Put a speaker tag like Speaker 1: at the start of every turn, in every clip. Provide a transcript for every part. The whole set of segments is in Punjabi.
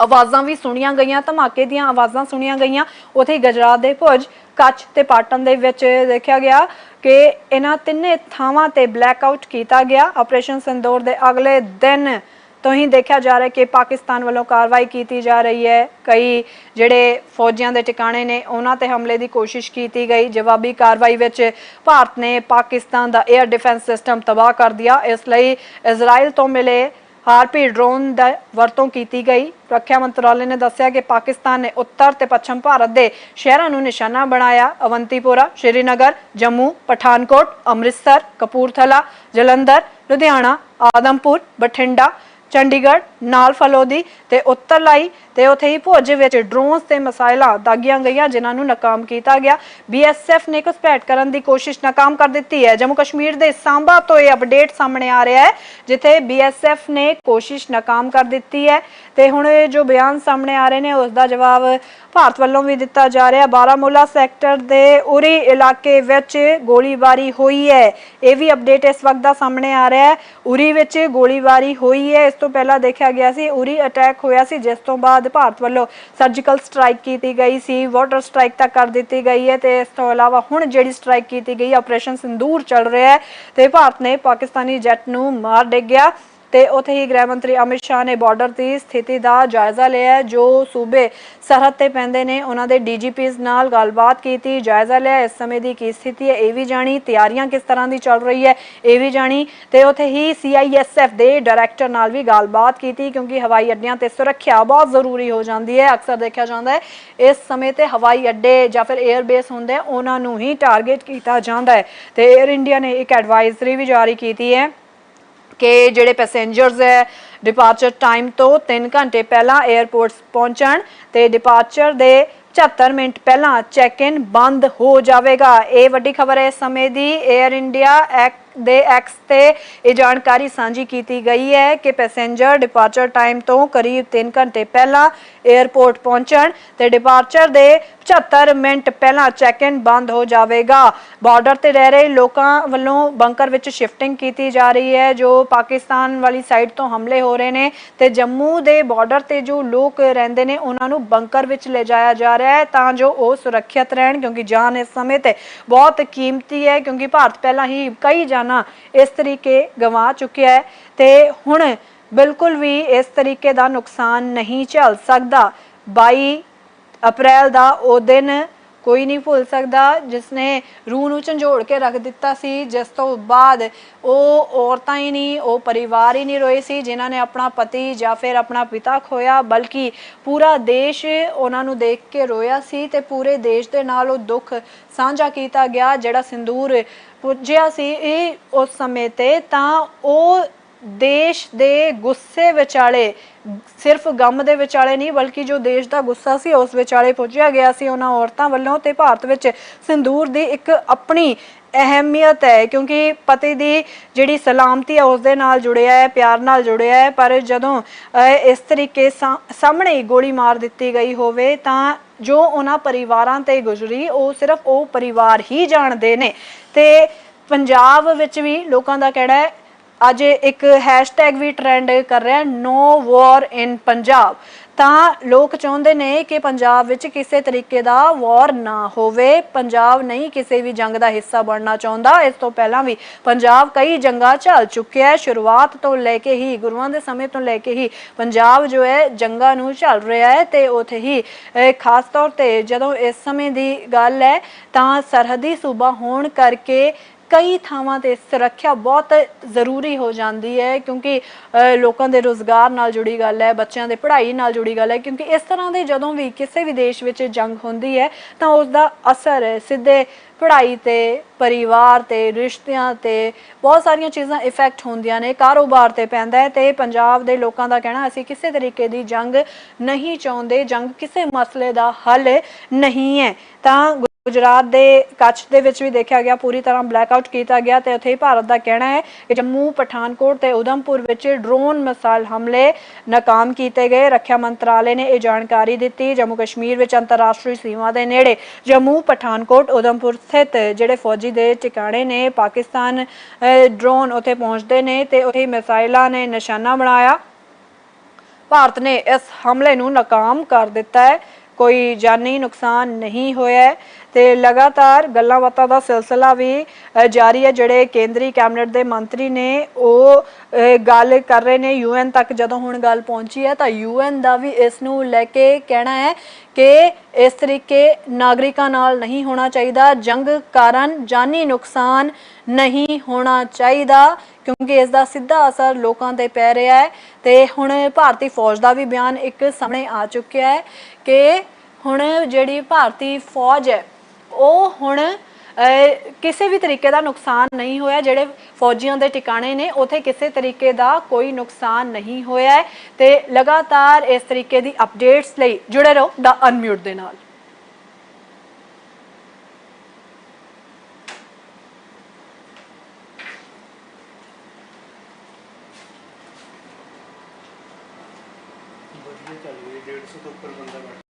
Speaker 1: ਆਵਾਜ਼ਾਂ ਵੀ ਸੁਣੀਆਂ ਗਈਆਂ, ਧਮਾਕੇ ਦੀਆਂ ਆਵਾਜ਼ਾਂ ਸੁਣੀਆਂ ਗਈਆਂ। ਉਥੇ ਗੁਜਰਾਤ ਦੇ ਭੁਜ, ਕੱਚ ਤੇ ਪਾਟਨ ਦੇ ਵਿੱਚ ਦੇਖਿਆ ਗਿਆ ਕਿ ਇਹਨਾਂ ਤਿੰਨੇ ਥਾਵਾਂ ਤੇ ਬਲੈਕਆਊਟ ਕੀਤਾ ਗਿਆ। ਆਪਰੇਸ਼ਨ ਸਿੰਦੂਰ ਦੇ ਅਗਲੇ ਦਿਨ ਤੋਂ ਹੀ ਦੇਖਿਆ ਜਾ ਰਿਹਾ ਕਿ ਪਾਕਿਸਤਾਨ ਵੱਲੋਂ ਕਾਰਵਾਈ ਕੀਤੀ ਜਾ ਰਹੀ ਹੈ। ਕਈ ਜਿਹੜੇ ਫੌਜੀਆਂ ਦੇ ਟਿਕਾਣੇ ਨੇ, ਉਹਨਾਂ ਤੇ ਹਮਲੇ ਦੀ ਕੋਸ਼ਿਸ਼ ਕੀਤੀ ਗਈ। ਜਵਾਬੀ ਕਾਰਵਾਈ ਵਿੱਚ ਭਾਰਤ ਨੇ ਪਾਕਿਸਤਾਨ ਦਾ 에ਅਰ ਡਿਫੈਂਸ ਸਿਸਟਮ ਤਬਾਹ ਕਰ ਦਿਆ। ਇਸ ਲਈ ਇਜ਼ਰਾਈਲ ਤੋਂ ਮਿਲੇ ਹਾਰਪੀ ਡਰੋਨ ਦਾ ਵਰਤੋਂ ਕੀਤੀ ਗਈ। ਰੱਖਿਆ ਮੰਤਰਾਲੇ ਨੇ ਦੱਸਿਆ ਕਿ ਪਾਕਿਸਤਾਨ ਨੇ ਉੱਤਰ ਤੇ ਪੱਛਮ ਭਾਰਤ ਦੇ ਸ਼ਹਿਰਾਂ ਨੂੰ ਨਿਸ਼ਾਨਾ ਬਣਾਇਆ। ਅਵੰਤੀਪੁਰਾ, ਸ਼੍ਰੀਨਗਰ, ਜੰਮੂ, ਪਠਾਨਕੋਟ, ਅੰਮ੍ਰਿਤਸਰ, ਕਪੂਰਥਲਾ, ਜਲੰਧਰ, ਲੁਧਿਆਣਾ, ਆਦਮਪੁਰ, ਬਠਿੰਡਾ, ਚੰਡੀਗੜ੍ਹ, ਨਾਲ ਫਲੋਦੀ ਤੇ ਉੱਤਰਲਾਈ ਤੇ ਉਥੇ ਹੀ ਭੁੱਜ ਵਿੱਚ ਡਰੋਨਸ ਤੇ ਮਿਸਾਈਲਾਂ ਦਾਗੀਆਂ ਗਈਆਂ, ਜਿਨ੍ਹਾਂ ਨੂੰ ਨਾਕਾਮ ਕੀਤਾ ਗਿਆ। ਬੀਐਸਐਫ ਨੇ ਘੁਸਪੈਠ ਕਰਨ ਦੀ ਕੋਸ਼ਿਸ਼ ਨਾਕਾਮ ਕਰ ਦਿੱਤੀ ਹੈ। ਜੰਮੂ ਕਸ਼ਮੀਰ ਦੇ ਸਾਂਬਾ ਤੋਂ ਇਹ ਅਪਡੇਟ ਸਾਹਮਣੇ ਆ ਰਿਹਾ ਹੈ, ਜਿੱਥੇ ਬੀਐਸਐਫ ਨੇ ਕੋਸ਼ਿਸ਼ ਨਾਕਾਮ ਕਰ ਦਿੱਤੀ ਹੈ। ਤੇ ਹੁਣ ਇਹ ਜੋ ਬਿਆਨ ਸਾਹਮਣੇ ਆ ਰਹੇ ਨੇ, ਉਸ ਦਾ ਜਵਾਬ ਭਾਰਤ ਵੱਲੋਂ ਵੀ ਦਿੱਤਾ ਜਾ ਰਿਹਾ। ਬਾਰਾਮੂਲਾ ਸੈਕਟਰ ਦੇ ਉਰੀ ਇਲਾਕੇ ਵਿੱਚ ਗੋਲੀਬਾਰੀ ਹੋਈ ਹੈ। ਇਹ ਵੀ ਅਪਡੇਟ ਇਸ ਵਕਤ ਦਾ ਸਾਹਮਣੇ ਆ ਰਿਹਾ ਹੈ। ਉਰੀ ਵਿੱਚ ਗੋਲੀਬਾਰੀ ਹੋਈ ਹੈ। ਇਸ ਤੋਂ ਪਹਿਲਾਂ ਦੇਖਿਆ ਗਿਆ ਸੀ, ਉਰੀ ਅਟੈਕ ਹੋਇਆ ਸੀ, ਜਿਸ ਤੋਂ ਬਾਅਦ ਭਾਰਤ ਵੱਲੋਂ ਸਰਜੀਕਲ ਸਟ੍ਰਾਈਕ ਕੀਤੀ ਗਈ ਸੀ ਵਾਟਰ ਸਟ੍ਰਾਈਕ ਤੱਕ ਕਰ ਦਿੱਤੀ ਗਈ ਹੈ ਤੇ ਇਸ ਤੋਂ ਇਲਾਵਾ ਹੁਣ ਜਿਹੜੀ ਸਟ੍ਰਾਈਕ ਕੀਤੀ ਗਈ ਆਪਰੇਸ਼ਨ ਸਿੰਦੂਰ ਚੱਲ ਰਿਹਾ ਹੈ ਤੇ ਭਾਰਤ ਨੇ ਪਾਕਿਸਤਾਨੀ ਜੈਟ ਨੂੰ ਮਾਰ ਡਿੱਗਿਆ। ਤੇ ਉੱਥੇ ਹੀ ਗ੍ਰਹਿ ਮੰਤਰੀ ਅਮਿਤ ਸ਼ਾਹ ਨੇ ਬਾਰਡਰ ਦੀ ਸਥਿਤੀ ਦਾ ਜਾਇਜ਼ਾ ਲਿਆ ਜੋ ਸੂਬੇ ਸਰਹੱਦ ਤੇ ਪੈਂਦੇ ਨੇ। ਉਹਨਾਂ ਦੇ ਡੀਜੀਪੀਜ਼ ਨਾਲ ਗੱਲਬਾਤ ਕੀਤੀ, ਜਾਇਜ਼ਾ ਲਿਆ। ਇਸ ਸਮੇਂ ਦੀ ਕੀ ਸਥਿਤੀ ਹੈ, ਇਹ ਵੀ ਜਾਣੀ। ਤਿਆਰੀਆਂ ਕਿਸ ਤਰ੍ਹਾਂ ਦੀ ਚੱਲ ਰਹੀ ਹੈ, ਇਹ ਵੀ ਜਾਣੀ। ਤੇ ਉੱਥੇ ਹੀ ਸੀਆਈਐਸਐਫ ਦੇ ਡਾਇਰੈਕਟਰ ਨਾਲ ਵੀ ਗੱਲਬਾਤ ਕੀਤੀ, ਕਿਉਂਕਿ ਹਵਾਈ ਅੱਡਿਆਂ ਤੇ ਸੁਰੱਖਿਆ ਬਹੁਤ ਜ਼ਰੂਰੀ ਹੋ ਜਾਂਦੀ ਹੈ। ਅਕਸਰ ਦੇਖਿਆ ਜਾਂਦਾ ਹੈ, ਇਸ ਸਮੇਂ ਤੇ ਹਵਾਈ ਅੱਡੇ ਜਾਂ ਫਿਰ 에ਅਰ ਬੇਸ ਹੁੰਦੇ ਉਹਨਾਂ ਨੂੰ ਹੀ ਟਾਰਗੇਟ ਕੀਤਾ ਜਾਂਦਾ ਹੈ। ਤੇ 에ਅਰ ਇੰਡੀਆ ਨੇ ਇੱਕ ਐਡਵਾਈਜ਼ਰੀ ਵੀ ਜਾਰੀ ਕੀਤੀ ਹੈ। ਕਿ ਜਿਹੜੇ ਪੈਸੇਂਜਰਸ ਹੈ ਡਿਪਾਰਚਰ ਟਾਈਮ ਤੋਂ 3 ਘੰਟੇ ਪਹਿਲਾਂ 에ਅਰਪੋਰਟਸ ਪਹੁੰਚਣ ਤੇ ਡਿਪਾਰਚਰ ਦੇ 75 ਮਿੰਟ ਪਹਿਲਾਂ ਚੈੱਕ ਇਨ ਬੰਦ ਹੋ ਜਾਵੇਗਾ। ਇਹ ਵੱਡੀ ਖਬਰ ਹੈ, ਇਸ ਸਮੇਂ ਦੀ 에ਅਰ ਇੰਡੀਆ ਐਕ ਦੇ ਐਕਸ ਤੇ ਇਹ ਜਾਣਕਾਰੀ ਸਾਂਝੀ ਕੀਤੀ ਗਈ ਹੈ ਕਿ ਪੈਸੇਂਜਰ ਡਿਪਾਰਚਰ ਟਾਈਮ ਤੋਂ ਕਰੀਬ 3 ਘੰਟੇ ਪਹਿਲਾਂ 에ਅਰਪੋਰਟ ਪਹੁੰਚਣ ਤੇ ਡਿਪਾਰਚਰ ਦੇ 75 ਮਿੰਟ ਪਹਿਲਾਂ ਚੈੱਕ ਇਨ ਬੰਦ ਹੋ ਜਾਵੇਗਾ। ਬਾਰਡਰ ਤੇ ਰਹਿ ਰਹੇ ਲੋਕਾਂ ਵੱਲੋਂ ਬੰਕਰ ਵਿੱਚ ਸ਼ਿਫਟਿੰਗ ਕੀਤੀ ਜਾ ਰਹੀ ਹੈ, ਜੋ ਪਾਕਿਸਤਾਨ ਵਾਲੀ ਸਾਈਡ ਤੋਂ ਹਮਲੇ ਹੋ ਰਹੇ ਨੇ ਤੇ ਜੰਮੂ ਦੇ ਬਾਰਡਰ ਤੇ ਜੋ ਲੋਕ ਰਹਿੰਦੇ ਨੇ, ਉਹਨਾਂ ਨੂੰ ਬੰਕਰ ਵਿੱਚ ਲਿਜਾਇਆ ਜਾ ਰਿਹਾ ਹੈ ਤਾਂ ਜੋ ਉਹ ਸੁਰੱਖਿਅਤ ਰਹਿਣ, ਕਿਉਂਕਿ ਜਾਨ ਇਸ ਸਮੇਂ ਤੇ ਬਹੁਤ ਕੀਮਤੀ ਹੈ, ਕਿਉਂਕਿ ਭਾਰਤ ਪਹਿਲਾਂ ਹੀ ਕਈ ਜਾਨਾਂ ਇਸ ਤਰੀਕੇ ਗਵਾ ਚੁੱਕਿਆ ਹੈ ਤੇ ਹੁਣ ਬਿਲਕੁਲ ਵੀ ਇਸ ਤਰੀਕੇ ਦਾ ਨੁਕਸਾਨ ਨਹੀਂ ਝੱਲ ਸਕਦਾ। 22 ਅਪ੍ਰੈਲ ਦਾ ਉਹ ਦਿਨ ਕੋਈ ਨਹੀਂ ਭੁੱਲ ਸਕਦਾ ਜਿਸ ਨੇ ਰੂਹ ਨੂੰ ਝੰਜੋੜ ਕੇ ਰੱਖ ਦਿੱਤਾ ਸੀ। ਜਿਸ ਤੋਂ ਬਾਅਦ ਉਹ ਔਰਤਾਂ ਹੀ ਨਹੀਂ, ਉਹ ਪਰਿਵਾਰ ਹੀ ਨਹੀਂ ਰੋਏ ਸੀ, ਜਿਨ੍ਹਾਂ ਨੇ ਆਪਣਾ ਪਤੀ ਜਾਂ ਫਿਰ ਆਪਣਾ ਪਿਤਾ ਖੋਇਆ, ਬਲਕਿ ਪੂਰਾ ਦੇਸ਼ ਉਹਨਾਂ ਨੂੰ ਦੇਖ ਕੇ ਰੋਇਆ ਸੀ ਤੇ ਪੂਰੇ ਦੇਸ਼ ਦੇ ਨਾਲ ਉਹ ਦੁੱਖ ਸਾਂਝਾ ਕੀਤਾ ਗਿਆ, ਜਿਹੜਾ ਸਿੰਦੂਰ ਪੁੱਜਿਆ ਸੀ ਇਹ ਉਸ ਸਮੇਂ ਤੇ। ਤਾਂ ਉਹ ਦੇਸ਼ ਦੇ ਗੁੱਸੇ ਵਿਚਾਲੇ, ਸਿਰਫ ਗਮ ਦੇ ਵਿਚਾਲੇ ਨਹੀਂ, ਬਲਕਿ ਜੋ ਦੇਸ਼ ਦਾ ਗੁੱਸਾ ਸੀ, ਉਸ ਵਿਚਾਲੇ ਪੁੱਜਿਆ ਗਿਆ ਸੀ ਉਹਨਾਂ ਔਰਤਾਂ ਵੱਲੋਂ ਤੇ ਭਾਰਤ ਵਿੱਚ ਸਿੰਦੂਰ ਦੀ ਇੱਕ ਆਪਣੀ ਅਹਿਮੀਅਤ ਹੈ, ਕਿਉਂਕਿ ਪਤੀ ਦੀ ਜਿਹੜੀ ਸਲਾਮਤੀ ਹੈ ਉਸ ਦੇ ਨਾਲ ਜੁੜਿਆ ਹੈ, ਪਿਆਰ ਨਾਲ ਜੁੜਿਆ ਹੈ, ਪਰ ਜਦੋਂ ਇਸ ਤਰੀਕੇ ਸਾਹਮਣੇ ਗੋਲੀ ਮਾਰ ਦਿੱਤੀ ਗਈ ਹੋਵੇ, ਤਾਂ ਜੋ ਉਹਨਾਂ ਪਰਿਵਾਰਾਂ ਤੇ ਗੁਜ਼ਰੀ, ਉਹ ਸਿਰਫ ਉਹ ਪਰਿਵਾਰ ਹੀ ਜਾਣਦੇ ਨੇ। ਤੇ ਪੰਜਾਬ ਵਿੱਚ ਵੀ ਲੋਕਾਂ ਦਾ ਕਹਿਣਾ ਹੈ ਅੱਜ ਇੱਕ ਹੈਸ਼ਟੈਗ ਵੀ ਟ੍ਰੈਂਡ ਕਰ ਰਿਹਾ ਨੋ ਵਾਰ ਇਨ ਪੰਜਾਬ ਤਾਂ ਲੋਕ ਚਾਹੁੰਦੇ ਨੇ ਕਿ ਪੰਜਾਬ ਵਿੱਚ ਕਿਸੇ ਤਰੀਕੇ ਦਾ ਵਾਰ ਨਾ ਹੋਵੇ। ਪੰਜਾਬ ਨਹੀਂ ਕਿਸੇ ਵੀ ਜੰਗ ਦਾ ਹਿੱਸਾ ਬਣਨਾ ਚਾਹੁੰਦਾ। ਇਸ ਤੋਂ ਪਹਿਲਾਂ ਵੀ ਪੰਜਾਬ ਕਈ ਜੰਗਾਂ ਝੱਲ ਚੁੱਕਿਆ ਹੈ। ਸ਼ੁਰੂਆਤ ਤੋਂ ਲੈ ਕੇ ਹੀ, ਗੁਰੂਆਂ ਦੇ ਸਮੇਂ ਤੋਂ ਲੈ ਕੇ ਹੀ ਪੰਜਾਬ ਜੋ ਹੈ ਜੰਗਾਂ ਨੂੰ ਝੱਲ ਰਿਹਾ ਹੈ ਤੇ ਉਥੇ ਹੀ ਖਾਸ ਤੌਰ ਤੇ ਜਦੋਂ ਇਸ ਸਮੇਂ ਦੀ ਗੱਲ ਹੈ ਤਾਂ ਸਰਹੱਦੀ ਸੂਬਾ ਹੋਣ ਕਰਕੇ ਕਈ ਥਾਵਾਂ ਤੇ ਸੁਰੱਖਿਆ ਬਹੁਤ ਜ਼ਰੂਰੀ ਹੋ ਜਾਂਦੀ ਹੈ, ਕਿਉਂਕਿ ਲੋਕਾਂ ਦੇ ਰੋਜ਼ਗਾਰ ਨਾਲ ਜੁੜੀ ਗੱਲ ਹੈ, ਬੱਚਿਆਂ ਦੇ ਪੜ੍ਹਾਈ ਨਾਲ ਜੁੜੀ ਗੱਲ ਹੈ, ਕਿਉਂਕਿ ਇਸ ਤਰ੍ਹਾਂ ਦੇ ਜਦੋਂ ਵੀ ਕਿਸੇ ਵੀ ਦੇਸ਼ ਵਿੱਚ ਜੰਗ ਹੁੰਦੀ ਹੈ, ਤਾਂ ਉਸ ਦਾ ਅਸਰ ਸਿੱਧੇ ਪੜ੍ਹਾਈ ਤੇ, ਪਰਿਵਾਰ ਤੇ, ਰਿਸ਼ਤਿਆਂ ਤੇ ਬਹੁਤ ਸਾਰੀਆਂ ਚੀਜ਼ਾਂ ਇਫੈਕਟ ਹੁੰਦੀਆਂ ਨੇ ਕਾਰੋਬਾਰ ਤੇ ਪੈਂਦਾ ਹੈ ਤੇ ਪੰਜਾਬ ਦੇ ਲੋਕਾਂ ਦਾ ਕਹਿਣਾ, ਅਸੀਂ ਕਿਸੇ ਤਰੀਕੇ ਦੀ ਜੰਗ ਨਹੀਂ ਚਾਹੁੰਦੇ, ਜੰਗ ਕਿਸੇ ਮਸਲੇ ਦਾ ਹੱਲ ਨਹੀਂ ਹੈ। ਤਾਂ ਗੁਜਰਾਤ ਦੇ ਕੱਛ ਦੇ ਵਿੱਚ ਵੀ ਦੇਖਿਆ ਗਿਆ, ਪੂਰੀ ਤਰ੍ਹਾਂ ਬਲੈਕਆਊਟ ਕੀਤਾ ਗਿਆ ਤੇ ਉੱਥੇ ਹੀ ਭਾਰਤ ਦਾ ਕਹਿਣਾ ਹੈ ਕਿ ਜੰਮੂ, ਪਠਾਨਕੋਟ ਤੇ ਉਧਮਪੁਰ ਵਿੱਚ ਡਰੋਨ ਮਿਸਾਈਲ ਹਮਲੇ ਨਾਕਾਮ ਕੀਤੇ ਗਏ। ਰੱਖਿਆ ਮੰਤਰਾਲੇ ਨੇ ਇਹ ਜਾਣਕਾਰੀ ਦਿੱਤੀ। ਜੰਮੂ ਕਸ਼ਮੀਰ ਵਿੱਚ ਅੰਤਰਰਾਸ਼ਟਰੀ ਸੀਮਾ ਦੇ ਨੇੜੇ ਜੰਮੂ, ਪਠਾਨਕੋਟ ਉਧਮਪੁਰ ਸਥਿਤ ਜਿਹੜੇ ਫੌਜੀ ਦੇ ਟਿਕਾਣੇ ਨੇ, ਪਾਕਿਸਤਾਨ ਡਰੋਨ ਉੱਥੇ ਪਹੁੰਚਦੇ ਨੇ ਤੇ ਉੱਥੇ ਹੀ ਮਿਸਾਈਲਾਂ ਨੇ ਨਿਸ਼ਾਨਾ ਬਣਾਇਆ। ਭਾਰਤ ਨੇ ਇਸ ਹਮਲੇ ਨੂੰ ਨਾਕਾਮ ਕਰ ਦਿੱਤਾ ਹੈ। ਕੋਈ ਜਾਨੀ ਨੁਕਸਾਨ ਨਹੀਂ ਹੋਇਆ ਤੇ ਲਗਾਤਾਰ ਗੱਲਾਂ ਬਾਤਾਂ ਦਾ ਸਿਲਸਿਲਾ ਵੀ ਜਾਰੀ ਹੈ ਜਿਹੜੇ ਕੇਂਦਰੀ ਕੈਬਨਿਟ ਦੇ ਮੰਤਰੀ ਨੇ ਉਹ ਗੱਲ ਕਰ ਰਹੇ ਨੇ ਯੂਐਨ ਤੱਕ ਜਦੋਂ ਹੁਣ ਗੱਲ ਪਹੁੰਚੀ ਹੈ ਤਾਂ ਯੂਐਨ ਦਾ ਵੀ ਇਸ ਨੂੰ ਲੈ ਕੇ ਕਹਿਣਾ ਹੈ ਕਿ ਇਸ ਤਰੀਕੇ ਨਾਗਰਿਕਾਂ ਨਾਲ ਨਹੀਂ ਹੋਣਾ ਚਾਹੀਦਾ, ਜੰਗ ਕਾਰਨ ਜਾਨੀ ਨੁਕਸਾਨ ਨਹੀਂ ਹੋਣਾ ਚਾਹੀਦਾ, ਕਿਉਂਕਿ ਇਸ ਦਾ ਸਿੱਧਾ ਅਸਰ ਲੋਕਾਂ ਤੇ ਪੈ ਰਿਹਾ ਹੈ। ਤੇ ਹੁਣ ਭਾਰਤੀ ਫੌਜ ਦਾ ਵੀ ਬਿਆਨ ਇੱਕ ਸਾਹਮਣੇ ਆ ਚੁੱਕਿਆ ਹੈ ਕਿ ਹੁਣ ਜਿਹੜੀ ਭਾਰਤੀ ਫੌਜ ਹੈ ਉਹ ਹੁਣ ਕਿਸੇ ਵੀ ਤਰੀਕੇ ਦਾ ਨੁਕਸਾਨ ਨਹੀਂ ਹੋਇਆ, ਜਿਹੜੇ ਫੌਜੀਆਂ ਦੇ ਟਿਕਾਣੇ ਨੇ, ਉਥੇ ਕਿਸੇ ਤਰੀਕੇ ਦਾ ਕੋਈ ਨੁਕਸਾਨ ਨਹੀਂ ਹੋਇਆ ਤੇ ਲਗਾਤਾਰ ਇਸ ਤਰੀਕੇ ਦੀ ਅਪਡੇਟਸ ਲਈ ਜੁੜੇ ਰਹੋ ਦਾ ਅਨਮਿਊਟ ਦੇ ਨਾਲ।
Speaker 2: ਵਧੀਆ ਚੱਲ ਰਹੀ 150 ਤੋਂ ਉੱਪਰ ਬੰਦਾ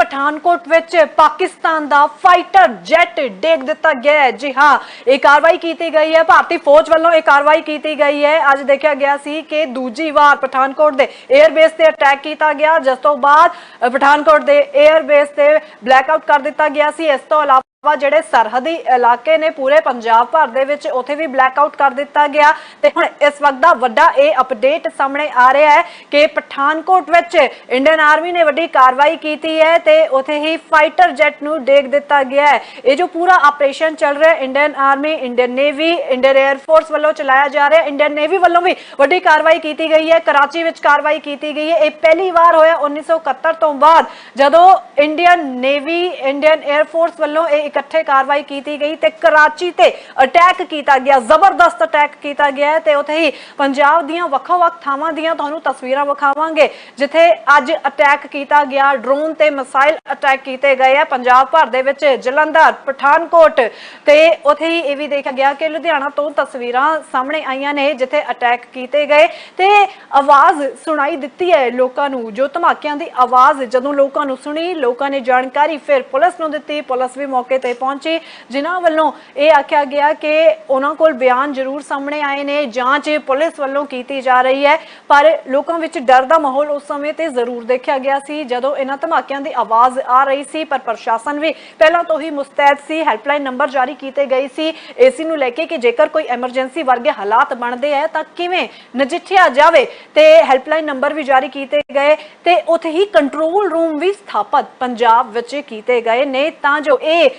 Speaker 1: ਪਠਾਨਕੋਟ ਵਿੱਚ ਪਾਕਿਸਤਾਨ ਦਾ ਫਾਈਟਰ ਜੈਟ ਡੇਗ ਦਿੱਤਾ ਗਿਆ ਹੈ। ਜੀ ਹਾਂ, ਇਹ ਕਾਰਵਾਈ ਕੀਤੀ ਗਈ ਹੈ। ਭਾਰਤੀ ਫੌਜ ਵੱਲੋਂ ਇਹ ਕਾਰਵਾਈ ਕੀਤੀ ਗਈ ਹੈ। ਅੱਜ ਦੇਖਿਆ ਗਿਆ ਸੀ ਕਿ ਦੂਜੀ ਵਾਰ ਪਠਾਨਕੋਟ ਦੇ 에ਅਰ ਬੇਸ ਤੇ ਅਟੈਕ ਕੀਤਾ ਗਿਆ। ਜਿਸ ਤੋਂ ਬਾਅਦ ਪਠਾਨਕੋਟ ਦੇ 에ਅਰ ਬੇਸ ਤੇ ਬਲੈਕਆਊਟ ਕਰ ਦਿੱਤਾ ਗਿਆ ਸੀ। ਇਸ ਤੋਂ ਇਲਾਵਾ ਵਾ ਜਿਹੜੇ ਸਰਹੱਦੀ ਇਲਾਕੇ ਨੇ ਪੂਰੇ ਪੰਜਾਬ ਭਰ ਦੇ ਵਿੱਚ ਉਥੇ ਵੀ ਬਲੈਕਆਊਟ ਕਰ ਦਿੱਤਾ ਗਿਆ ਤੇ ਹੁਣ ਇਸ ਵਕਤ ਦਾ ਵੱਡਾ ਇਹ ਅਪਡੇਟ ਸਾਹਮਣੇ ਆ ਰਿਹਾ ਹੈ ਕਿ ਪਠਾਨਕੋਟ ਵਿੱਚ ਇੰਡੀਅਨ ਆਰਮੀ ਨੇ ਵੱਡੀ ਕਾਰਵਾਈ ਕੀਤੀ ਹੈ ਤੇ ਉਥੇ ਹੀ ਫਾਈਟਰ ਜੈਟ ਨੂੰ ਡੇਗ ਦਿੱਤਾ ਗਿਆ ਹੈ। ਇਹ ਜੋ ਪੂਰਾ ਆਪਰੇਸ਼ਨ ਚੱਲ ਰਿਹਾ ਹੈ Indian army Indian navy Indian air force ਵੱਲੋਂ ਚਲਾਇਆ ਜਾ ਰਿਹਾ ਹੈ। ਇੰਡੀਅਨ ਨੇਵੀ ਵੱਲੋਂ ਵੀ ਵੱਡੀ ਕਾਰਵਾਈ ਕੀਤੀ ਗਈ ਹੈ, ਕਰਾਚੀ ਵਿੱਚ ਕਾਰਵਾਈ ਕੀਤੀ ਗਈ ਹੈ। ਇਹ ਪਹਿਲੀ ਵਾਰ ਹੋਇਆ 1971 ਤੋਂ ਬਾਅਦ ਜਦੋਂ Indian navy Indian air force ਵੱਲੋਂ ਇਹ ਇਕੱਠੇ ਕਾਰਵਾਈ ਕੀਤੀ ਗਈ ਤੇ ਕਰਾਚੀ ਤੇ ਅਟੈਕ ਕੀਤਾ ਗਿਆ, ਜ਼ਬਰਦਸਤ ਅਟੈਕ ਕੀਤਾ ਗਿਆ ਤੇ ਉੱਥੇ ਹੀ ਪੰਜਾਬ ਦੀਆਂ ਵੱਖੋ-ਵੱਖ ਥਾਵਾਂ ਦੀਆਂ ਤੁਹਾਨੂੰ ਤਸਵੀਰਾਂ ਵਿਖਾਵਾਂਗੇ, ਜਿੱਥੇ ਅੱਜ ਅਟੈਕ ਕੀਤਾ ਗਿਆ, ਡਰੋਨ ਤੇ ਮਿਸਾਈਲ ਅਟੈਕ ਕੀਤੇ ਗਏ ਆ ਪੰਜਾਬ ਭਰ ਦੇ ਵਿੱਚ ਜਲੰਧਰ, ਪਠਾਨਕੋਟ ਤੇ ਉੱਥੇ ਹੀ ਇਹ ਵੀ ਦੇਖਿਆ ਗਿਆ ਕਿ ਲੁਧਿਆਣਾ ਤੋਂ ਤਸਵੀਰਾਂ ਸਾਹਮਣੇ ਆਈਆਂ ਨੇ, ਜਿੱਥੇ ਅਟੈਕ ਕੀਤੇ ਗਏ ਤੇ ਆਵਾਜ਼ ਸੁਣਾਈ ਦਿੱਤੀ ਹੈ ਲੋਕਾਂ ਨੂੰ, ਜੋ ਧਮਾਕਿਆਂ ਦੀ ਆਵਾਜ਼ ਜਦੋਂ ਲੋਕਾਂ ਨੂੰ ਸੁਣੀ, ਲੋਕਾਂ ਨੇ ਜਾਣਕਾਰੀ ਫਿਰ ਪੁਲਿਸ ਨੂੰ ਦਿੱਤੀ, ਪੁਲਿਸ ਵੀ ਮੌਕੇ ਤੇ ਪਹੁੰਚੀ, ਜਿਨ੍ਹਾਂ ਵੱਲੋਂ ਇਹ ਆਖਿਆ ਗਿਆ ਕਿ ਉਹਨਾਂ ਕੋਲ ਬਿਆਨ ਜ਼ਰੂਰ ਸਾਹਮਣੇ ਆਏ ਨੇ, ਜਾਂਚ ਪੁਲਿਸ ਵੱਲੋਂ ਕੀਤੀ ਜਾ ਰਹੀ ਹੈ, ਪਰ ਲੋਕਾਂ ਵਿੱਚ ਡਰ ਦਾ ਮਾਹੌਲ ਉਸ ਸਮੇਂ ਤੇ ਜ਼ਰੂਰ ਦੇਖਿਆ ਗਿਆ ਸੀ, ਜਦੋਂ ਇਹਨਾਂ ਧਮਾਕਿਆਂ ਦੀ ਆਵਾਜ਼ ਆ ਰਹੀ ਸੀ, ਪਰ ਪ੍ਰਸ਼ਾਸਨ ਵੀ ਪਹਿਲਾਂ ਤੋਂ ਹੀ ਮੁਸਤੈਦ ਸੀ, ਹੈਲਪਲਾਈਨ ਨੰਬਰ ਜਾਰੀ ਕੀਤੇ ਗਏ ਸੀ। ਏਸੀ ਨੂੰ ਲੈ ਕੇ ਕਿ ਜੇਕਰ ਕੋਈ ਐਮਰਜੈਂਸੀ ਵਰਗੇ ਹਾਲਾਤ ਬਣਦੇ ਹੈ, ਤਾਂ ਕਿਵੇਂ ਨਜਿੱਠਿਆ ਜਾਵੇ? ਤੇ ਹੈਲਪਲਾਈਨ ਨੰਬਰ ਵੀ ਜਾਰੀ ਕੀਤੇ ਗਏ ਤੇ ਉੱਥੇ ਹੀ ਕੰਟਰੋਲ ਰੂਮ ਵੀ ਸਥਾਪਿਤ, ਪੰਜਾਬ ਵਿੱਚ ਕੀਤੇ ਗਏ ਨੇ। ਤਾਂ ਜੋ ਇਹ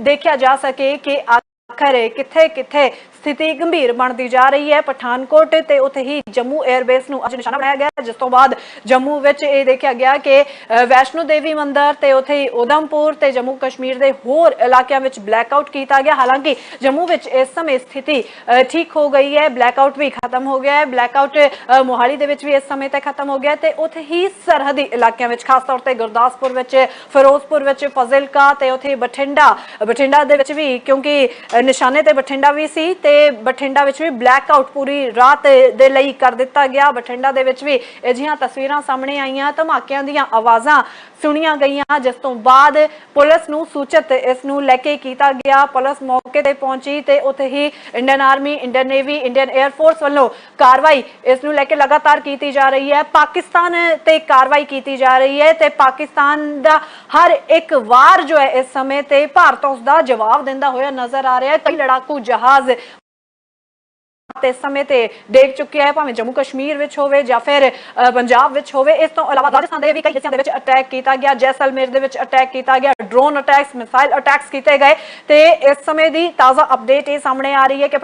Speaker 1: ਦੇਖਿਆ ਜਾ ਸਕੇ ਕਿ ਆਖਰ ਕਿੱਥੇ ਕਿੱਥੇ ਸਥਿਤੀ ਗੰਭੀਰ ਬਣਦੀ ਜਾ ਰਹੀ ਹੈ ਪਠਾਨਕੋਟ ਤੇ ਉੱਥੇ ਹੀ ਜੰਮੂ 에ਅਰਬੇਸ ਨੂੰ ਅੱਜ ਨਿਸ਼ਾਨਾ ਬਣਾਇਆ ਗਿਆ, ਜਿਸ ਤੋਂ ਬਾਅਦ ਜੰਮੂ ਵਿੱਚ ਇਹ ਦੇਖਿਆ ਗਿਆ ਕਿ ਵੈਸ਼ਨੋ ਦੇਵੀ ਮੰਦਿਰ ਤੇ ਉੱਥੇ ਹੀ ਉਦਮਪੁਰ ਤੇ ਜੰਮੂ ਕਸ਼ਮੀਰ ਦੇ ਹੋਰ ਇਲਾਕਿਆਂ ਵਿੱਚ ਬਲੈਕਆਊਟ ਕੀਤਾ ਗਿਆ। ਹਾਲਾਂਕਿ ਜੰਮੂ ਵਿੱਚ ਇਸ ਸਮੇਂ ਸਥਿਤੀ ਠੀਕ ਹੋ ਗਈ ਹੈ ਬਲੈਕਆਊਟ ਵੀ ਖਤਮ ਹੋ ਗਿਆ ਹੈ। ਬਲੈਕਆਊਟ ਮੋਹਾਲੀ ਦੇ ਵਿੱਚ ਵੀ ਇਸ ਸਮੇਂ ਤੱਕ ਖਤਮ ਹੋ ਗਿਆ ਹੈ ਤੇ ਉੱਥੇ ਹੀ ਸਰਹੱਦੀ ਇਲਾਕਿਆਂ ਵਿੱਚ, ਖਾਸ ਤੌਰ ਤੇ ਗੁਰਦਾਸਪੁਰ ਵਿੱਚ, ਫਿਰੋਜ਼ਪੁਰ ਵਿੱਚ, ਫਜ਼ਿਲਕਾ ਤੇ ਉੱਥੇ ਬਠਿੰਡਾ ਬਠਿੰਡਾ ਦੇ ਵਿੱਚ ਵੀ, ਕਿਉਂਕਿ ਨਿਸ਼ਾਨੇ ਤੇ ਬਠਿੰਡਾ ਵੀ ਸੀ ਤੇ ਬਠਿੰਡਾ ਵਿੱਚ ਵੀ ਬਲੈਕਆਊਟ ਪੂਰੀ ਰਾਤ ਦੇ ਲਈ ਕਰ ਦਿੱਤਾ ਗਿਆ। ਬਠਿੰਡਾ ਦੇ ਵਿੱਚ ਵੀ ਅਜਿਹੀਆਂ ਤਸਵੀਰਾਂ ਸਾਹਮਣੇ ਆਈਆਂ। ਧਮਾਕਿਆਂ ਦੀਆਂ ਆਵਾਜ਼ਾਂ ਸੁਣੀਆਂ ਗਈਆਂ, ਜਿਸ ਤੋਂ ਬਾਅਦ ਪੁਲਿਸ ਨੂੰ ਸੂਚਿਤ ਇਸ ਨੂੰ ਲੈ ਕੇ ਕੀਤਾ ਗਿਆ। ਪੁਲਿਸ ਮੌਕੇ ਤੇ ਪਹੁੰਚੀ ਤੇ ਉੱਥੇ ਹੀ Indian army Indian navy Indian air force ਵੱਲੋਂ ਕਾਰਵਾਈ ਇਸ ਨੂੰ ਲੈ ਕੇ ਲਗਾਤਾਰ ਕੀਤੀ ਜਾ ਰਹੀ ਹੈ। ਪਾਕਿਸਤਾਨ ਤੇ ਕਾਰਵਾਈ ਕੀਤੀ ਜਾ ਰਹੀ ਹੈ ਤੇ ਪਾਕਿਸਤਾਨ ਦਾ ਹਰ ਇੱਕ ਵਾਰ ਜੋ ਹੈ ਇਸ ਸਮੇਂ ਤੇ ਭਾਰਤ ਉਸ ਦਾ ਜਵਾਬ ਦਿੰਦਾ ਹੋਇਆ ਨਜ਼ਰ ਆ ਰਿਹਾ ਹੈ। ਕਈ ਲੜਾਕੂ ਜਹਾਜ਼ ਇਸ ਸਮੇਂ ਤੇ ਡੇਗ ਚੁੱਕਿਆ ਹੈ, ਭਾਵੇਂ ਜੰਮੂ ਕਸ਼ਮੀਰ ਵਿੱਚ ਹੋਵੇ ਜਾਂ ਫਿਰ ਪੰਜਾਬ ਵਿੱਚ ਹੋਵੇ, ਇਸ ਤੋਂ ਇਲਾਵਾ ਰਾਜਸਥਾਨ ਦੇ ਵੀ ਕਈ ਹਿੱਸਿਆਂ ਦੇ ਵਿੱਚ ਅਟੈਕ ਕੀਤਾ ਗਿਆ, ਜੈਸਲਮੇਰ ਦੇ ਵਿੱਚ ਅਟੈਕ ਕੀਤਾ ਗਿਆ ਡਰੋਨ ਅਟੈਕਸ ਮਿਸਾਈਲ ਅਟੈਕਸ ਕੀਤੇ ਗਏ ਤੇ ਇਸ ਸਮੇਂ ਦੀ ਤਾਜ਼ਾ ਅਪਡੇਟ ਇਹ ਸਾਹਮਣੇ ਆ ਰਹੀ ਹੈ ਕਿ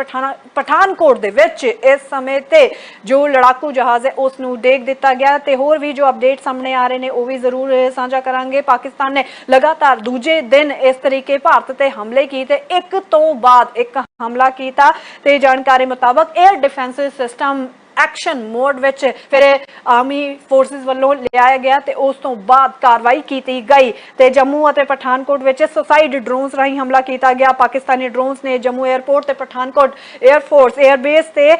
Speaker 1: ਪਠਾਨਕੋਟ ਦੇ ਵਿੱਚ ਇਸ ਸਮੇਂ ਤੇ ਜੋ ਲੜਾਕੂ ਜਹਾਜ਼ ਹੈ ਉਸ ਨੂੰ ਡੇਗ ਦਿੱਤਾ ਗਿਆ ਤੇ ਹੋਰ ਵੀ ਜੋ ਅਪਡੇਟ ਸਾਹਮਣੇ ਆ ਰਹੇ ਨੇ, ਉਹ ਵੀ ਜ਼ਰੂਰ ਸਾਂਝਾ ਕਰਾਂਗੇ। ਪਾਕਿਸਤਾਨ ਨੇ ਲਗਾਤਾਰ ਦੂਜੇ ਦਿਨ ਇਸ ਤਰੀਕੇ ਭਾਰਤ ਤੇ ਹਮਲੇ ਕੀਤੇ। ਇੱਕ ਤੋਂ ਬਾਅਦ ਇੱਕ ਹਮਲਾ ਕੀਤਾ ਤੇ ਜਾਣਕਾਰੀ ਮੁਤਾਬਕ air defence system action mode ਵਿੱਚ ਫਿਰ ਆਰਮੀ ਫੋਰਸਿਸ ਵੱਲੋਂ ਲਿਆਇਆ ਗਿਆ ਤੇ ਉਸ ਤੋਂ ਬਾਅਦ ਕਾਰਵਾਈ ਕੀਤੀ ਗਈ ਤੇ ਜੰਮੂ ਅਤੇ ਪਠਾਨਕੋਟ ਵਿੱਚ ਸੁਸਾਈਡ ਡਰੋਨਸ ਰਾਹੀਂ ਹਮਲਾ ਕੀਤਾ ਗਿਆ। ਪਾਕਿਸਤਾਨੀ ਡਰੋਨਸ ਨੇ ਜੰਮੂ 에ਅਰਪੋਰਟ ਤੇ ਪਠਾਨਕੋਟ 에ਅਰਫੋਰਸ 에ਅਰਬੇਸ ਤੇ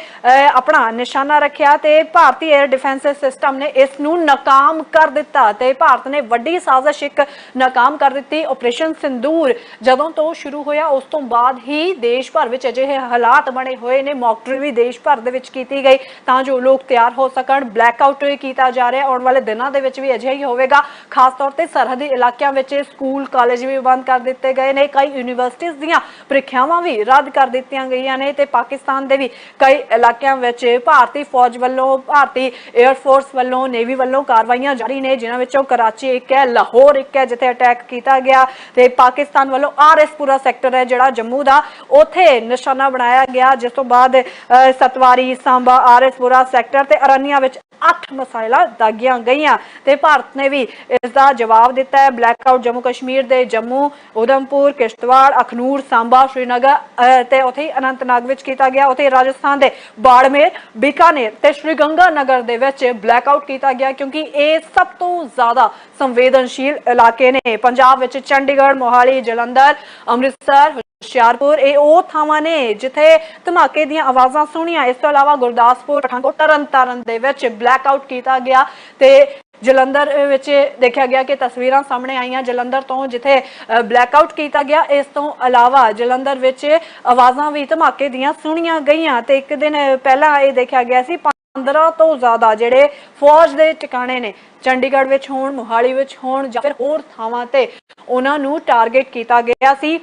Speaker 1: ਆਪਣਾ ਨਿਸ਼ਾਨਾ ਰੱਖਿਆ ਤੇ ਭਾਰਤੀ 에ਅਰ ਡਿਫੈਂਸ ਸਿਸਟਮ ਨੇ ਇਸ ਨੂੰ ਨਾਕਾਮ ਕਰ ਦਿੱਤਾ ਤੇ ਭਾਰਤ ਨੇ ਵੱਡੀ ਸਾਜ਼ਿਸ਼ ਇੱਕ ਨਾਕਾਮ ਕਰ ਦਿੱਤੀ। ਆਪਰੇਸ਼ਨ ਸਿੰਦੂਰ ਜਦੋਂ ਤੋਂ ਸ਼ੁਰੂ ਹੋਇਆ, ਉਸ ਤੋਂ ਬਾਅਦ ਹੀ ਦੇਸ਼ ਭਰ ਵਿੱਚ ਅਜਿਹੇ ਹਾਲਾਤ ਬਣੇ ਹੋਏ ਨੇ। ਮੌਕ ਵੀ ਦੇਸ਼ ਭਰ ਦੇ ਵਿੱਚ ਕੀਤੀ ਗਈ। ਤਾਂ ਜੋ ਲੋਕ ਤਿਆਰ ਹੋ ਸਕਣ। ਬਲੈਕਆਊਟ ਕੀਤਾ ਜਾ ਰਿਹਾ। ਆਉਣ ਵਾਲੇ ਦਿਨਾਂ ਦੇ ਵਿੱਚ ਵੀ ਅਜਿਹਾ ਹੀ ਹੋਵੇਗਾ। ਖਾਸ ਤੌਰ ਤੇ ਸਰਹੱਦੀ ਇਲਾਕਿਆਂ ਵਿੱਚ ਸਕੂਲ ਕਾਲਜ ਵੀ ਬੰਦ ਕਰ ਦਿੱਤੇ ਗਏ ਨੇ। ਕਈ ਯੂਨੀਵਰਸਿਟੀਆਂ ਦੀਆਂ ਪ੍ਰੀਖਿਆਵਾਂ ਵੀ ਰੱਦ ਕਰ ਦਿੱਤੀਆਂ ਗਈਆਂ ਨੇ ਤੇ ਪਾਕਿਸਤਾਨ ਦੇ ਵੀ ਕਈ ਇਲਾਕਿਆਂ ਵਿੱਚ ਭਾਰਤੀ ਫੌਜ ਵੱਲੋਂ, ਭਾਰਤੀ 에ਅਰ ਫੋਰਸ ਵੱਲੋਂ ਨੇਵੀ ਵੱਲੋਂ ਕਾਰਵਾਈਆਂ ਜਾਰੀ ਨੇ, ਜਿਨ੍ਹਾਂ ਵਿੱਚੋਂ ਕਰਾਚੀ ਇੱਕ ਹੈ, ਲਾਹੌਰ ਇੱਕ ਹੈ, ਜਿੱਥੇ ਅਟੈਕ ਕੀਤਾ ਗਿਆ ਤੇ ਪਾਕਿਸਤਾਨ ਵੱਲੋਂ ਆਰਐਸ ਪੂਰਾ ਸੈਕਟਰ ਹੈ, ਜਿਹੜਾ ਜੰਮੂ ਦਾ ਉੱਥੇ ਨਿਸ਼ਾਨਾ ਬਣਾਇਆ ਗਿਆ, ਜਿਸ ਤੋਂ ਬਾਅਦ ਸਤਵਾਰੀ, ਸਾਂਬਾ ਆਰ ਆਰਐਸਪੁਰਾ ਸੈਕਟਰ ਤੇ ਅਰਨੀਆ ਵਿੱਚ 8 ਮਸਾਇਲਾਂ ਦਾਗੀਆਂ ਗਈਆਂ ਤੇ ਭਾਰਤ ਨੇ ਵੀ ਇਸ ਦਾ ਜਵਾਬ ਦਿੱਤਾ ਹੈ। ਬਲੈਕਆਊਟ ਜੰਮੂ ਕਸ਼ਮੀਰ ਦੇ ਜੰਮੂ ਉਧਮਪੁਰ ਕਿਸ਼ਤਵਾੜ, ਅਖਨੂਰ, ਸਾਂਬਾ, ਸ਼੍ਰੀਨਗਰ ਤੇ ਉੱਥੇ ਅਨੰਤਨਾਗ ਵਿੱਚ ਕੀਤਾ ਗਿਆ। ਉੱਥੇ ਰਾਜਸਥਾਨ ਦੇ ਬਾੜਮੇਰ, ਬੀਕਾਨੇਰ ਤੇ ਸ਼੍ਰੀ ਨਗਰ ਦੇ ਵਿੱਚ ਬਲੈਕਆਊਟ ਕੀਤਾ ਗਿਆ ਕਿਉਂਕਿ ਇਹ ਸਭ ਤੋਂ ਜ਼ਿਆਦਾ ਸੰਵੇਦਨਸ਼ੀਲ ਇਲਾਕੇ ਨੇ। ਪੰਜਾਬ ਵਿੱਚ ਚੰਡੀਗੜ੍ਹ, ਮੋਹਾਲੀ, ਜਲੰਧਰ, ਅੰਮ੍ਰਿਤਸਰ ਹੁਸ਼ਿਆਰਪੁਰ, ਇਹ ਉਹ ਥਾਵਾਂ ਨੇ ਜਿੱਥੇ ਧਮਾਕੇ ਦੀਆਂ ਆਵਾਜ਼ਾਂ ਸੁਣੀਆਂ। ਇਸ ਤੋਂ ਇਲਾਵਾ ਗੁਰਦਾਸਪੁਰ, ਪਠਾਨਕੋਟ, ਤਰਨਤਾਰਨ ਦੇ ਵਿੱਚ ਬਲੈਕਆਊਟ ਕੀਤਾ ਗਿਆ ਤੇ ਜਲੰਧਰ ਵਿੱਚ ਦੇਖਿਆ ਗਿਆ ਕਿ ਤਸਵੀਰਾਂ ਸਾਹਮਣੇ ਆਈਆਂ ਜਲੰਧਰ ਤੋਂ, ਜਿੱਥੇ ਬਲੈਕਆਊਟ ਕੀਤਾ ਗਿਆ। ਇਸ ਤੋਂ ਇਲਾਵਾ ਜਲੰਧਰ ਵਿੱਚ ਆਵਾਜ਼ਾਂ ਵੀ ਧਮਾਕੇ ਦੀਆਂ ਸੁਣੀਆਂ ਗਈਆਂ ਤੇ ਇੱਕ ਦਿਨ ਪਹਿਲਾਂ ਇਹ ਦੇਖਿਆ ਗਿਆ ਸੀ 15 ਤੋਂ ਜ਼ਿਆਦਾ ਜਿਹੜੇ ਫੌਜ ਦੇ ਟਿਕਾਣੇ ਨੇ, ਚੰਡੀਗੜ੍ਹ ਵਿੱਚ ਹੋਣ, ਮੋਹਾਲੀ ਵਿੱਚ ਹੋਣ ਜਾਂ ਫਿਰ ਹੋਰ ਥਾਵਾਂ ਤੇ ਉਹਨਾਂ ਨੂੰ ਟਾਰਗੇਟ ਕੀਤਾ ਗਿਆ ਸੀ।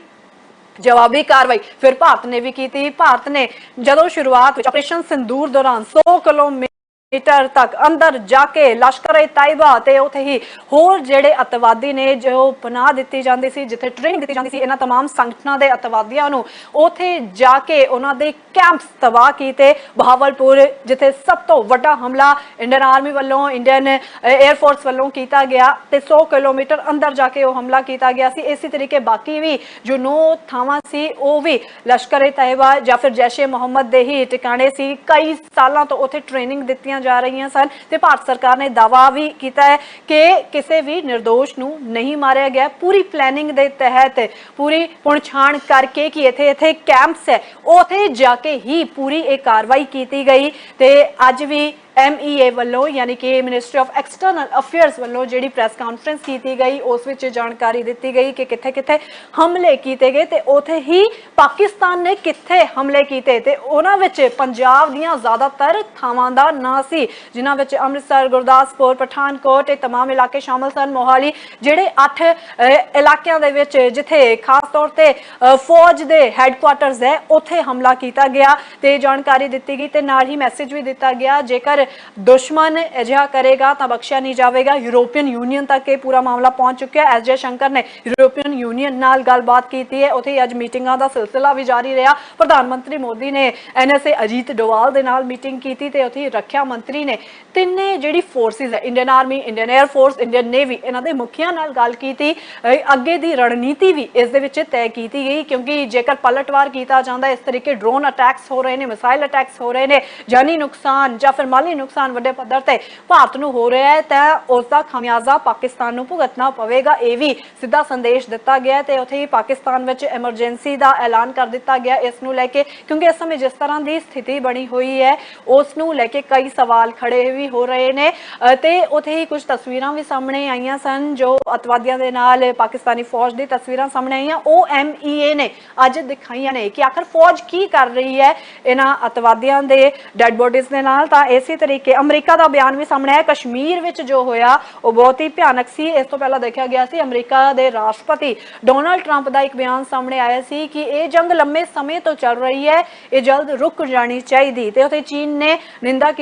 Speaker 1: ਜਵਾਬੀ ਕਾਰਵਾਈ। ਫਿਰ ਭਾਰਤ ਨੇ ਵੀ ਕੀਤੀ। ਭਾਰਤ ਨੇ ਜਦੋਂ ਸ਼ੁਰੂਆਤ ਵਿੱਚ ਆਪਰੇਸ਼ਨ ਸਿੰਦੂਰ ਦੌਰਾਨ 100 ਕਿਲੋਮੀਟਰ ਮੀਟਰ ਤੱਕ ਅੰਦਰ ਜਾ ਕੇ ਲਸ਼ਕਰ-ਏ ਤਾਇਬਾ ਤੇ ਉਥੇ ਹੀ ਹੋਰ ਜਿਹੜੇ ਅਤਵਾਦੀ ਨੇ ਜੋ ਪਨਾਹ ਦਿੱਤੀ ਜਾਂਦੀ ਸੀ, ਜਿੱਥੇ ਟ੍ਰੇਨਿੰਗ ਦਿੱਤੀ ਜਾਂਦੀ ਸੀ, ਇਹਨਾਂ तमाम ਸੰਗਠਨਾਂ ਦੇ ਅਤਵਾਦੀਆਂ ਨੂੰ ਉਥੇ ਜਾ ਕੇ ਉਹਨਾਂ ਦੇ ਕੈਂਪਸ ਤਬਾਹ ਕੀਤੇ। ਬਹਾਵਲਪੁਰ, ਜਿੱਥੇ ਸਭ ਤੋਂ ਵੱਡਾ ਹਮਲਾ ਇੰਡੀਅਨ ਆਰਮੀ ਵੱਲੋਂ, ਇੰਡੀਅਨ 에ਅਰ ਫੋਰਸ ਵੱਲੋਂ ਕੀਤਾ ਗਿਆ ਤੇ 100 ਕਿਲੋਮੀਟਰ ਅੰਦਰ ਜਾ ਕੇ ਉਹ ਹਮਲਾ ਕੀਤਾ ਗਿਆ ਸੀ। ਇਸੇ ਤਰੀਕੇ ਬਾਕੀ ਵੀ ਜੋ ਨੋ ਥਾਵਾਂ ਸੀ, ਉਹ ਵੀ ਲਸ਼ਕਰ-ਏ ਤਾਇਬਾ ਜਾਂ ਫਿਰ ਜੈਸ਼ੇ ਮੁਹੰਮਦ ਦੇ ਹੀ ਟਿਕਾਣੇ ਸੀ। ਕਈ ਸਾਲਾਂ ਤੋਂ ਉਥੇ ਟ੍ਰੇਨਿੰਗ ਦਿੱਤੀਆਂ ਜਾ ਰਹੀਆਂ ਸਨ ਤੇ ਭਾਰਤ ਸਰਕਾਰ ਨੇ ਦਾਵਾ ਵੀ ਕੀਤਾ ਹੈ ਕਿ ਕਿਸੇ ਵੀ નિર્ਦੋਸ਼ ਨੂੰ ਨਹੀਂ ਮਾਰਿਆ ਗਿਆ। ਪੂਰੀ ਪਲੈਨਿੰਗ ਦੇ ਤਹਿਤ ਪੂਰੀ ਪੁਣਛਾਣ ਕਰਕੇ ਕਿ ਇੱਥੇ ਇੱਥੇ ਕੈਂਪਸ ਹੈ, ਉਥੇ ਜਾ ਕੇ ਹੀ ਪੂਰੀ ਇਹ ਕਾਰਵਾਈ ਕੀਤੀ ਗਈ ਤੇ ਅੱਜ ਵੀ MEA ਵੱਲੋਂ ਯਾਨੀ ਕਿ ਮਿਨਿਸਟਰੀ ਆਫ ਐਕਸਟਰਨਲ ਅਫੇਅਰਸ ਵੱਲੋਂ ਜਿਹੜੀ ਪ੍ਰੈਸ ਕਾਨਫਰੰਸ ਕੀਤੀ ਗਈ ਉਸ ਵਿੱਚ ਜਾਣਕਾਰੀ ਦਿੱਤੀ ਗਈ ਕਿ ਕਿੱਥੇ-ਕਿੱਥੇ ਹਮਲੇ ਕੀਤੇ ਗਏ ਤੇ ਉਥੇ ਹੀ ਪਾਕਿਸਤਾਨ ਨੇ ਕਿੱਥੇ ਹਮਲੇ ਕੀਤੇ ਤੇ ਉਹਨਾਂ ਵਿੱਚ ਪੰਜਾਬ ਦੀਆਂ ਜ਼ਿਆਦਾਤਰ ਥਾਵਾਂ ਦਾ ਨਾਂ ਸੀ ਜਿਨ੍ਹਾਂ ਵਿੱਚ ਅੰਮ੍ਰਿਤਸਰ ਗੁਰਦਾਸਪੁਰ ਪਠਾਨਕੋਟ ਇਹ तमाम ਇਲਾਕੇ ਸ਼ਾਮਲ ਸਨ ਮੋਹਾਲੀ ਜਿਹੜੇ 8 ਇਲਾਕਿਆਂ ਦੇ ਵਿੱਚ ਜਿੱਥੇ ਖਾਸ ਤੌਰ ਤੇ ਅ, ਫੌਜ ਦੇ ਹੈੱਡਕੁਆਰਟਰਸ ਹੈ ਉੱਥੇ ਹਮਲਾ ਕੀਤਾ ਗਿਆ ਤੇ ਜਾਣਕਾਰੀ ਦਿੱਤੀ ਗਈ ਤੇ ਨਾਲ ਹੀ ਮੈਸੇਜ ਵੀ ਦਿੱਤਾ ਗਿਆ ਜੇਕਰ ਦੁਸ਼ਮਣ ਅਜਿਹਾ ਕਰੇਗਾ ਤਾਂ ਬਖਸ਼ਿਆ ਨਹੀਂ ਜਾਵੇਗਾ। ਯੂਰੋਪੀਅਨ ਯੂਨੀਅਨ ਤੱਕ ਇਹ ਪੂਰਾ ਮਾਮਲਾ ਪਹੁੰਚ ਚੁੱਕਿਆ ਐਸ ਜੇ ਸ਼ੰਕਰ ਨੇ ਯੂਰੋਪੀਅਨ ਯੂਨੀਅਨ ਨਾਲ ਗੱਲਬਾਤ ਕੀਤੀ ਹੈ। ਉੱਥੇ ਅੱਜ ਮੀਟਿੰਗਾਂ ਦਾ ਸਿਲਸਿਲਾ ਵੀ ਜਾਰੀ ਰਿਹਾ। ਪ੍ਰਧਾਨ ਮੰਤਰੀ ਮੋਦੀ ਨੇ ਐਨਐਸਏ ਅਜੀਤ ਡੋਵਾਲ ਦੇ ਨਾਲ ਮੀਟਿੰਗ ਕੀਤੀ ਤੇ ਉੱਥੇ ਰੱਖਿਆ ਮੰਤਰੀ ਨੇ ਤਿੰਨੇ ਜਿਹੜੀ ਫੋਰਸਿਸ ਹੈ, Indian army, Indian air force, Indian navy, ਇਹਨਾਂ ਦੇ ਮੁਖੀਆਂ ਨਾਲ ਗੱਲ ਕੀਤੀ। ਅੱਗੇ ਦੀ ਰਣਨੀਤੀ ਵੀ ਇਸ ਦੇ ਵਿੱਚ ਤੈਅ ਕੀਤੀ ਗਈ ਕਿਉਂਕਿ ਜੇਕਰ ਪਲਟਵਾਰ ਕੀਤਾ ਜਾਂਦਾ, ਇਸ ਤਰੀਕੇ ਡਰੋਨ ਅਟੈਕਸ ਹੋ ਰਹੇ ਨੇ ਮਿਸਾਈਲ ਅਟੈਕਸ ਹੋ ਰਹੇ ਨੇ, ਜਾਨੀ ਨੁਕਸਾਨ ਜਾਂ ਫਿਰ ਮਾਲੀ ਨੁਕਸਾਨ ਵੱਡੇ ਪੱਧਰ ਤੇ ਭਾਰਤ ਨੂੰ ਹੋ ਰਿਹਾ ਹੈ, ਤਾਂ ਉਸ ਦਾ ਖਾਮਿਆਜ਼ਾ ਪਾਕਿਸਤਾਨ ਨੂੰ ਭੁਗਤਣਾ ਪਵੇਗਾ, ਇਹ ਵੀ ਸਿੱਧਾ ਸੰਦੇਸ਼ ਦਿੱਤਾ ਗਿਆ ਤੇ ਉੱਥੇ ਹੀ ਪਾਕਿਸਤਾਨ ਵਿੱਚ ਐਮਰਜੈਂਸੀ ਦਾ ਐਲਾਨ ਕਰ ਦਿੱਤਾ ਗਿਆ ਇਸ ਨੂੰ ਲੈ ਕੇ, ਕਿਉਂਕਿ ਇਸ ਸਮੇਂ ਜਿਸ ਤਰ੍ਹਾਂ ਦੀ ਸਥਿਤੀ ਬਣੀ ਹੋਈ ਹੈ, ਉਸ ਨੂੰ ਲੈ ਕੇ ਕਈ ਸਵਾਲ ਖੜੇ ਵੀ ਹੋ ਰਹੇ ਨੇ ਤੇ ਉੱਥੇ ਹੀ ਕੁਝ ਤਸਵੀਰਾਂ ਵੀ ਸਾਹਮਣੇ ਆਈਆਂ ਸਨ, ਜੋ ਅਤਵਾਦੀਆਂ ਦੇ ਨਾਲ ਪਾਕਿਸਤਾਨੀ ਫੌਜ ਦੀ ਤਸਵੀਰਾਂ ਸਾਹਮਣੇ ਆਈਆਂ। ਉਹ ਐਮਈਏ ਨੇ ਅੱਜ ਦਿਖਾਈਆਂ ਨੇ ਕਿ ਆਖਰ ਫੌਜ ਕੀ ਕਰ ਰਹੀ ਹੈ। ਇਹਨਾਂ ਅਤਵਾਦੀਆਂ ਦੇ ਡੈੱਡ ਬੋਡੀਜ਼ ਦੇ ਨਾਲ ਤਾਂ ਇਸੇ ਤਰੀਕੇ ਅਮਰੀਕਾ ਦਾ ਬਿਆਨ ਵੀ ਸਾਹਮਣੇ ਆਇਆ। ਕਸ਼ਮੀਰ ਵਿੱਚ ਜੋ ਹੋਇਆ, ਉਹ ਬਹੁਤ ਹੀ ਭਿਆਨਕ ਸੀ। ਇਸ ਤੋਂ ਪਹਿਲਾਂ ਦੇਖਿਆ ਗਿਆ ਸੀ, ਅਮਰੀਕਾ ਦੇ ਰਾਸ਼ਟਰਪਤੀ ਡੋਨਾਲਡ ਟਰੰਪ ਦਾ ਇੱਕ ਬਿਆਨ ਸਾਹਮਣੇ ਆਇਆ ਸੀ ਕਿ ਇਹ ਜੰਗ ਲੰਮੇ ਸਮੇਂ ਤੋਂ ਚੱਲ ਰਹੀ ਹੈ, ਇਹ ਜਲਦ ਰੁਕ ਜਾਣੀ ਚਾਹੀਦੀ। ਤੇ ਉੱਥੇ ਚੀਨ ਨੇ ਨਿੰਦਾ ਕੀਤੀ